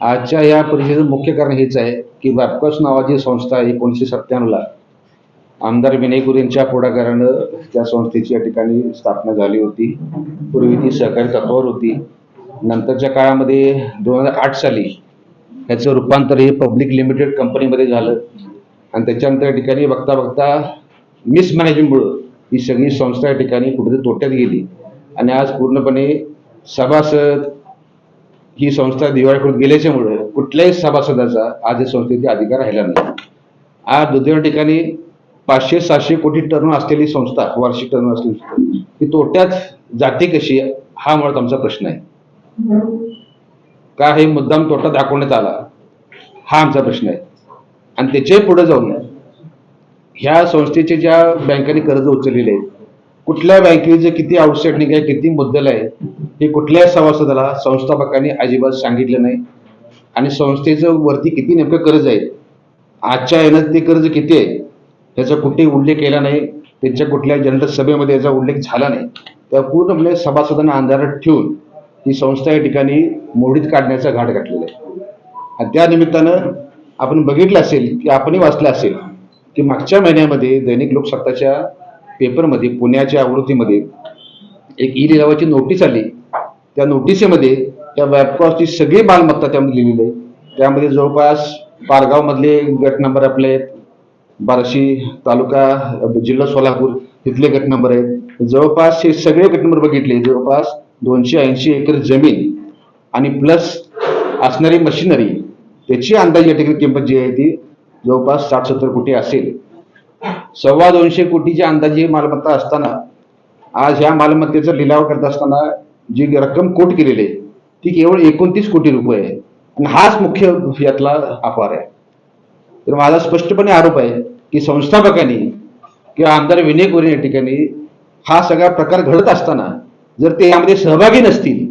आजच्या या परिषदेचं मुख्य कारण हेच आहे की वॅपकॉस नावाची संस्था एकोणीसशे सत्त्याण्णवला आमदार विनय गुरु यांच्या पुढाकारानं त्या संस्थेची या ठिकाणी स्थापना झाली होती. पूर्वी ती सहकारी तत्वावर होती. नंतरच्या काळामध्ये दोन हजार आठ साली ह्याचं रूपांतर हे पब्लिक लिमिटेड कंपनीमध्ये झालं. आणि त्याच्यानंतर या ठिकाणी बघता बघता मिसमॅनेजमेंटमुळं ही सगळी संस्था या ठिकाणी कुठेतरी तोट्यात गेली. आणि आज पूर्णपणे सभासद ही संस्था दिवाळीकडून गेल्याच्यामुळं कुठल्याही सभासदाचा आज या संस्थेचा अधिकार राहिला नाही. आज दुर्दैव ठिकाणी पाचशे सातशे कोटी टर्न असलेली संस्था वार्षिक टर्न असलेली संस्था ही तोट्यात जाते कशी हा मुळात आमचा प्रश्न आहे. का हे मुद्दाम तोटा दाखवण्यात आला हा आमचा प्रश्न आहे. आणि त्याच्याही पुढे जाऊन ह्या संस्थेचे ज्या बँकांनी कर्ज उचललेले आहेत कुठल्या बँकेचं किती आउटस्टँडिंग आहे किती मुद्दल आहे हे कुठल्याही सभासदाला संस्थापकांनी अजिबात सांगितलं नाही. आणि संस्थेचं वरती किती नेमकं कर्ज आहे आजच्या यानं ते कर्ज किती आहे याचा कुठेही उल्लेख केला नाही त्यांच्या कुठल्या जनरल सभेमध्ये याचा उल्लेख झाला नाही. त्या पूर्णपणे सभासदांना अंधारात ठेवून ही संस्था या ठिकाणी मोडीत काढण्याचा घाट घातलेला आहे. आणि त्या निमित्तानं आपण बघितलं असेल की आपणही वाचलं असेल की मागच्या महिन्यामध्ये दैनिक लोकसत्ताच्या पेपरमध्ये पुण्याच्या आवृत्तीमध्ये एक ई लिलावाची नोटीस आली. त्या नोटिसेमध्ये त्या वॅपकॉसची सगळी मालमत्ता त्यामध्ये लिहिलेली आहे. त्यामध्ये जवळपास पारगावमधले गट नंबर आपले आहेत. बार्शी तालुका जिल्हा सोलापूर तिथले गट नंबर आहेत. जवळपास हे सगळे गट नंबर बघितले. जवळपास दोनशे ऐंशी एकर जमीन आणि प्लस असणारी मशिनरी त्याची अंदाजे या ठिकाणी किंमत जी आहे ती जवळपास साठ सत्तर कोटी असेल. सव्वा दोनशे कोटीची अंदाजे मालमत्ता असताना आज ह्या मालमत्तेचा लिलाव करत असताना जी रक्कम कोट केलेली आहे ती केवळ एकोणतीस कोटी रुपये आहे. आणि हाच मुख्य यातला अपवार आहे. तर माझा स्पष्टपणे आरोप आहे की संस्थापकांनी किंवा आमदार विनय गोरे या ठिकाणी हा सगळा प्रकार घडत असताना जर ते यामध्ये सहभागी नसतील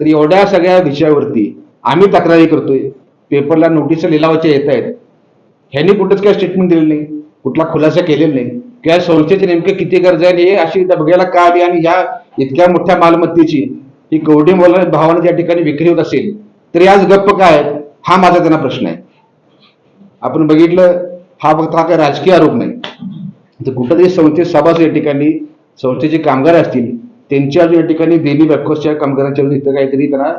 तर एवढ्या सगळ्या विषयावरती आम्ही तक्रारी करतोय. पेपरला नोटीस लिलावाच्या येत आहेत. ह्यांनी कुठंच काय स्टेटमेंट दिलेलं नाही. कुठला खुलासा केलेला नाही. किंवा संस्थेचे नेमकं किती गरज आहे हे अशी बघायला का आली आणि या इतक्या मोठ्या मालमत्तेची ही कवडी मोला भावाने त्या ठिकाणी विक्री होत असेल तर आज गप्प काय? हा माझा त्यांना प्रश्न आहे. आपण बघितलं हा फक्त हा काही राजकीय आरोप नाही. तर कुठंतरी संस्थेत सभासद या ठिकाणी संस्थेचे कामगार असतील त्यांच्या या ठिकाणी देणी बॅकॉसच्या कामगारांच्या इथं काहीतरी त्यांना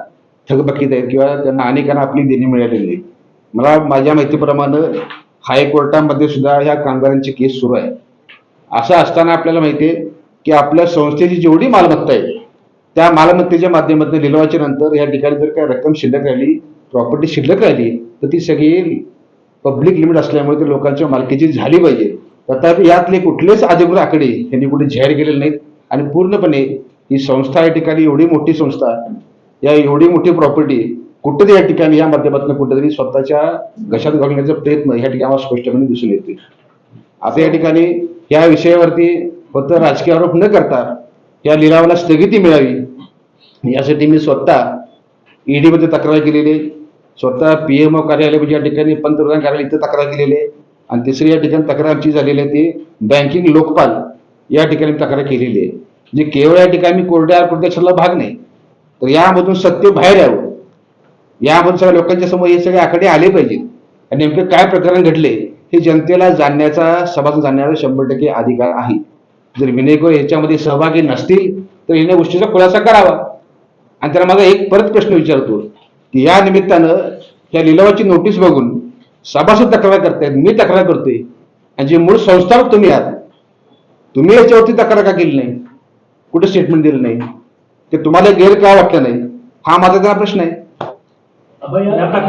थकबकीत आहेत किंवा त्यांना अनेकांना आपली देणी मिळालेली नाही मला माझ्या माहितीप्रमाणे हायकोर्टामध्ये सुद्धा ह्या कामगारांची केस सुरू आहे. असं असताना आपल्याला माहिती आहे की आपल्या संस्थेची जेवढी मालमत्ता आहे त्या मालमत्तेच्या माध्यमातून लिलावाच्या नंतर या ठिकाणी जर काही रक्कम शिल्लक राहिली प्रॉपर्टी शिल्लक राहिली तर ती सगळी पब्लिक लिमिट असल्यामुळे ते लोकांच्या मालकीची झाली पाहिजे. तथापि यातले कुठलेच अधिकृत आकडे यांनी कुठे जाहीर केलेले नाहीत आणि पूर्णपणे ही संस्था या ठिकाणी एवढी मोठी संस्था या एवढी मोठी प्रॉपर्टी कुठेतरी या ठिकाणी या माध्यमातून कुठेतरी स्वतःच्या घशात घालण्याचा प्रयत्न या ठिकाणी आम्हाला स्पष्टपणे दिसून येते आता या ठिकाणी या विषयावरती फक्त राजकीय आरोप न करता या लिलावाला स्थगिती मिळावी यासाठी मी स्वतः ईडीमध्ये तक्रार केलेली आहे. स्वतः पी एम ओ कार्यालय म्हणजे या ठिकाणी पंतप्रधान कार्यालय इथं तक्रार केलेली आहे. आणि तिसरी या ठिकाणी तक्रार आमची झालेली आहे ती बँकिंग लोकपाल या ठिकाणी तक्रार केलेली आहे. जे केवळ या ठिकाणी कोरड्या प्रदेशाला भाग नाही. तर यामधून सत्य बाहेर यावं. यामधून सगळ्या लोकांच्या समोर हे सगळे आकडे आले पाहिजेत. आणि नेमके काय प्रकरण घडले हे जनतेला जाणण्याचा सभासद जाणण्याचा शंभर टक्के अधिकार आहे. जर विनयकर याच्यामध्ये सहभागी नसतील तर या गोष्टीचा खुलासा करावा. आणि त्याला माझा एक परत प्रश्न विचारतो की या निमित्तानं या लिलावाची नोटीस बघून सभासद तक्रार करतायत मी तक्रार करतोय. आणि जे मूळ संस्थापक तुम्ही आहात तुम्ही याच्यावरती तक्रार का केली नाही? कुठे स्टेटमेंट दिलं नाही? ते तुम्हाला गैर का वाटलं नाही? हा माझा त्याला प्रश्न आहे. ya está